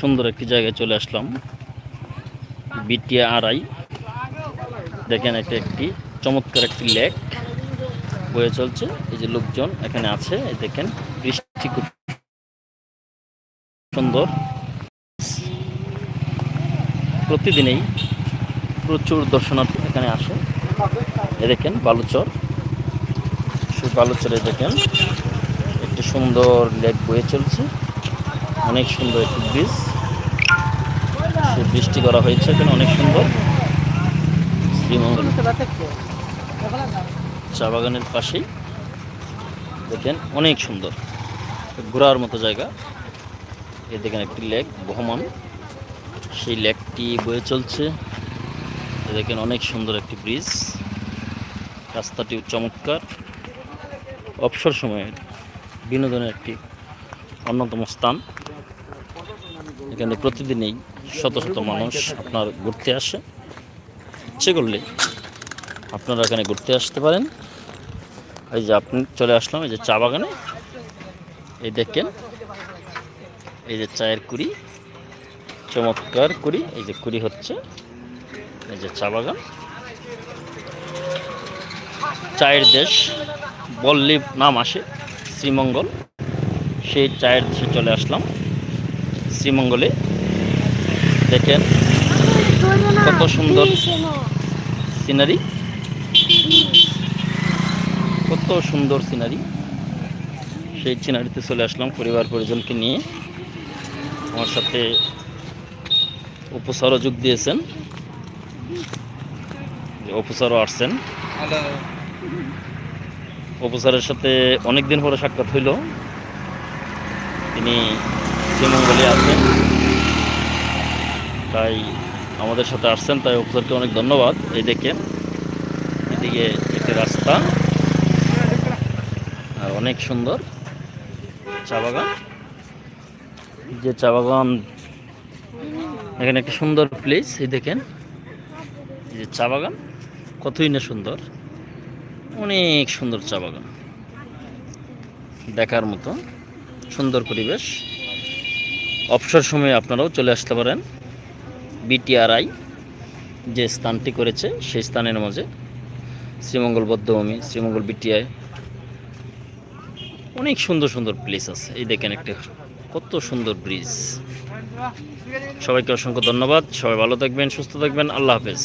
সুন্দর একটি জায়গায় চলে আসলাম। বিটিয়া আড়াই দেখেন এটা একটি চমৎকার একটি লেক বয়ে চলছে। এই যে লোকজন এখানে আছে দেখেন বৃষ্টি খুব সুন্দর। প্রতিদিনেই প্রচুর দর্শনার্থী এখানে আসে। এ দেখেন বালুচর। সেই বালুচরে দেখেন একটি সুন্দর লেক বয়ে চলছে। অনেক সুন্দর একটি ব্রিজ। সে বৃষ্টি করা হয়েছে, এখানে অনেক সুন্দর। শ্রীমঙ্গল চা বাগানের পাশেই। দেখেন, অনেক সুন্দর। ঘোরার মতো জায়গা। এ দেখেন একটি লেক, বহমান। সেই লেকটি বয়ে চলছে। এ দেখেন অনেক সুন্দর একটি ব্রিজ। রাস্তাটি চমৎকার। অবসর সময়ের বিনোদনের একটি অন্যতম স্থান। এখানে প্রতিদিনই শত শত মানুষ আপনার ঘুরতে আসে। ইচ্ছে করলে আপনারা এখানে ঘুরতে আসতে পারেন। এই যে আপনি চলে আসলাম, এই যে চা বাগানে। এই দেখেন, এই যে চায়ের কুড়ি, চমৎকার কুড়ি, এই যে কুড়ি হচ্ছে, এই যে চা বাগান। চায়ের দেশ বললে নাম আসে, শ্রীমঙ্গল। সেই চায়ের দেশে চলে আসলাম। শ্রীমঙ্গলে। দেখেন কত সুন্দর সিনারি কত সুন্দর সিনারি সেই সিনারিতে চলে আসলাম পরিবার পরিজনকে নিয়ে। আমার সাথে উপসারও যোগ দিয়েছেন। উপসারও আসছেন। উপসারের সাথে অনেক দিন পরে সাক্ষাৎ হইল। তিনি শ্রীমঙ্গলে আছেন তাই আমাদের সাথে আসছেন, তাই অফিসারকে অনেক ধন্যবাদ। এই দেখে এদিকে একটি রাস্তা। আর অনেক সুন্দর চা বাগান। যে চা বাগান, এখানে একটি সুন্দর প্লেস এই দেখেন। এই যে চা বাগান, কতই না সুন্দর। অনেক সুন্দর চা বাগান। দেখার মতো, সুন্দর পরিবেশ। অবসর সময়ে আপনারাও চলে আসতে পারেন। বিটিআরআই যে স্থানটি করেছে, সেই স্থানের মাঝে। শ্রীমঙ্গল বদ্ধভূমি, শ্রীমঙ্গল বিটিআই। অনেক সুন্দর সুন্দর প্লেস আছে। এই দেখেন একটা কত সুন্দর ব্রিজ সবাইকে অসংখ্য ধন্যবাদ। সবাই ভালো থাকবেন, সুস্থ থাকবেন। আল্লাহ হাফেজ।